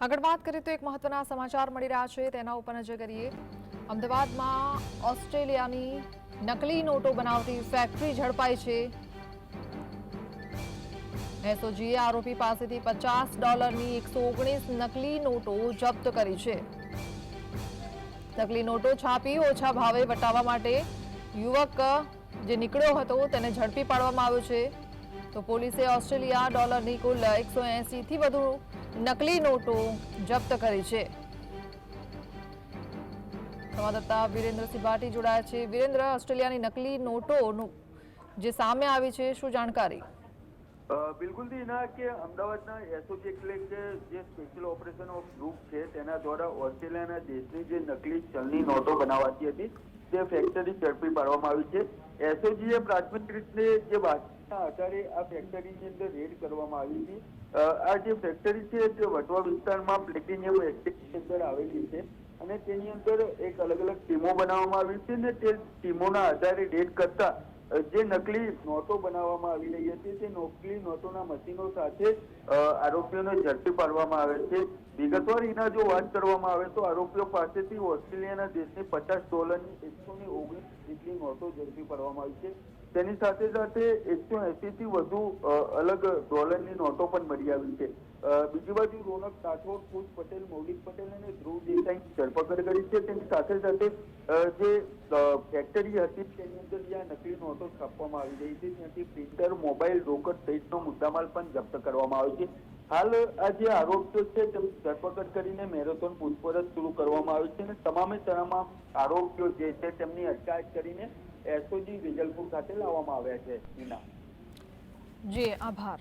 આગળ વાત કરીએ તો એક મહત્વના સમાચાર મળી રહ્યા છે. તેના ઉપર નજર કરીએ. અમદાવાદમાં ઓસ્ટ્રેલિયાની નકલી નોટો બનાવતી ફેક્ટરી ઝડપાઈ છે. એસઓજીએ આરોપી પાસેથી પચાસ ડોલરની એકસો ઓગણીસ નકલી નોટો જપ્ત કરી છે. નકલી નોટો છાપી ઓછા ભાવે વટાવવા માટે યુવક જે નીકળ્યો હતો તેને ઝડપી પાડવામાં આવ્યો છે. તો પોલીસે ઓસ્ટ્રેલિયા ડોલરની કુલ એકસો થી વધુ નકલી નોટો જપ્ત કરી છે. સંવાદદાતા વિરેન્દ્રસિંહ ભાટી જોડાયા છે. વિરેન્દ્ર, ઓસ્ટ્રેલિયાની નકલી નોટોનું જે સામે આવી છે, શું જાણકારી? બિલકુલ બિલકુલથી ના, કે અમદાવાદના એસઓજી એટલે કે જે સ્પેશિયલ ઓપરેશન ઓફ ગ્રુપ છે, તેના દ્વારા ઓસ્ટ્રેલિયાના દેશની જે નકલી ચલની નોટો બનાવાતી હતી તે ફેક્ટરી ઝડપી પાડવામાં આવી છે. એસઓજીએ પ્રાથમિક રીતે જે બાતમીના આધારે આ ફેક્ટરીની અંદર રેડ કરવામાં આવી હતી આ જે ફેક્ટરી છે તે વટવા વિસ્તારમાં પ્લેટિનિયમ એસ્ટેટની અંદર આવેલી છે અને તેની અંદર એક અલગ અલગ ટીમો બનાવવામાં આવી છે ને તે ટીમોના આધારે રેડ કરતા જે નકલી નોટો બનાવવામાં આવી રહી હતી, તે નકલી નોટોના મશીનો સાથે આરોપીઓને ઝડપી પાડવામાં આવે છે. વિગતવાર એના જો વાત કરવામાં આવે, તો આરોપીઓ પાસેથી ઓસ્ટ્રેલિયાના દેશની પચાસ ડોલરની એકસો ઓગણીસ જેટલી નોટો ઝડપી પાડવામાં આવી છે. તેની સાથે સાથે એકસો થી વધુ અલગ ડોલરની નોટો પણ મળી આવી છે. બીજી બાજુ રોનક રાઠોડ કુશ પટેલ, મૌલિક પટેલ અને ધ્રુવ દેસાઈની ધરપકડ કરી છે. તેની સાથે સાથે જે ફેક્ટરી હતી તેની અંદર જ્યાં નકલી નોટો છાપવામાં આવી રહી છે. ત્યાંથી પ્રિન્ટર મોબાઈલ રોકડ સહિતનો મુદ્દામાલ પણ જપ્ત કરવામાં આવ્યો છે. હાલ આ જે આરોપીઓ છે તેમની ધરપકડ કરીને મેરેથોન પૂછપરછ શરૂ કરવામાં આવી છે અને તમામે તમામ આરોપીઓ જે છે, તેમની અટકાયત કરીને એસઓજી વિજલપુર ખાતે લાવવામાં આવ્યા છે. જી, આભાર.